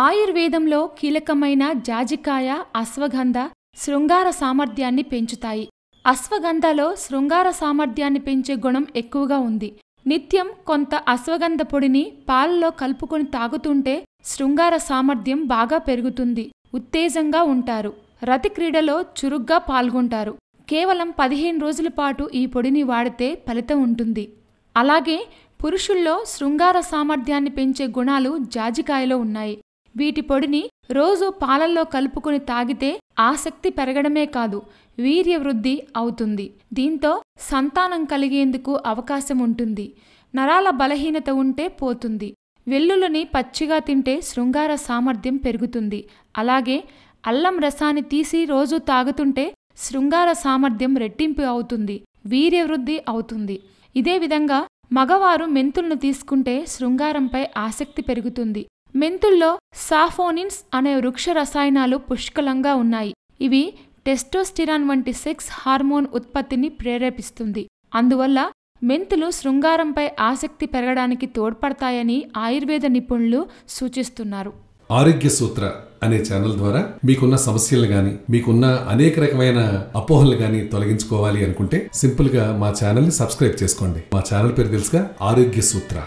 ఆయుర్వేదంలో కీలకమైన జాజికాయ అశ్వగంధ శృంగార సామర్థ్యాన్ని పెంచుతాయి. అశ్వగంధలో శృంగార సామర్థ్యాన్ని పెంచే గుణం ఎక్కువగా ఉంది. నిత్యం కొంత అశ్వగంధ పొడిని పాలలో కలుపుకొని తాగుతుంటే శృంగార సామర్థ్యం బాగా పెరుగుతుంది. ఉత్తేజంగా ఉంటారు. రతి క్రీడలో చురుగ్గా పాల్గొంటారు. కేవలం పదిహేను రోజుల పాటు ఈ పొడిని వాడితే ఫలితం ఉంటుంది. అలాగే పురుషుల్లో శృంగార సామర్థ్యాన్ని పెంచే గుణాలు జాజికాయలో ఉన్నాయి. వీటి పొడిని రోజు పాలల్లో కలుపుకొని తాగితే ఆసక్తి పెరగడమే కాదు వీర్యవృద్ధి అవుతుంది. దీంతో సంతానం కలిగేందుకు అవకాశం ఉంటుంది నరాల బలహీనత ఉంటే పోతుంది. వెల్లుల్లిని పచ్చిగా తింటే శృంగార సామర్థ్యం పెరుగుతుంది. అలాగే అల్లం రసాన్ని తీసి రోజు తాగుతుంటే శృంగార సామర్థ్యం రెట్టింపు అవుతుంది వీర్యవృద్ధి అవుతుంది. ఇదే విధంగా మగవారు మెంతులను తీసుకుంటే శృంగారంపై ఆసక్తి పెరుగుతుంది. మెంతుల్లో సాఫోనిన్స్ అనే వృక్ష రసాయనాలు పుష్కలంగా ఉన్నాయి. ఇవి టెస్టోస్టిరాన్ వంటి సెక్స్ హార్మోన్ ఉత్పత్తిని ప్రేరేపిస్తుంది. అందువల్ల మెంతులు శృంగారంపై ఆసక్తి పెరగడానికి తోడ్పడతాయని ఆయుర్వేద నిపుణులు సూచిస్తున్నారు. ఆరోగ్య సూత్ర అనే ఛానల్ ద్వారా మీకున్న సమస్యలు గాని మీకున్న అనేక రకమైన అపోహలు గాని తొలగించుకోవాలి అనుకుంటే సింపుల్గా మా ఛానల్ని సబ్స్క్రైబ్ చేసుకోండి. మా ఛానల్ పేరు తెలుసుగా ఆరోగ్య సూత్ర.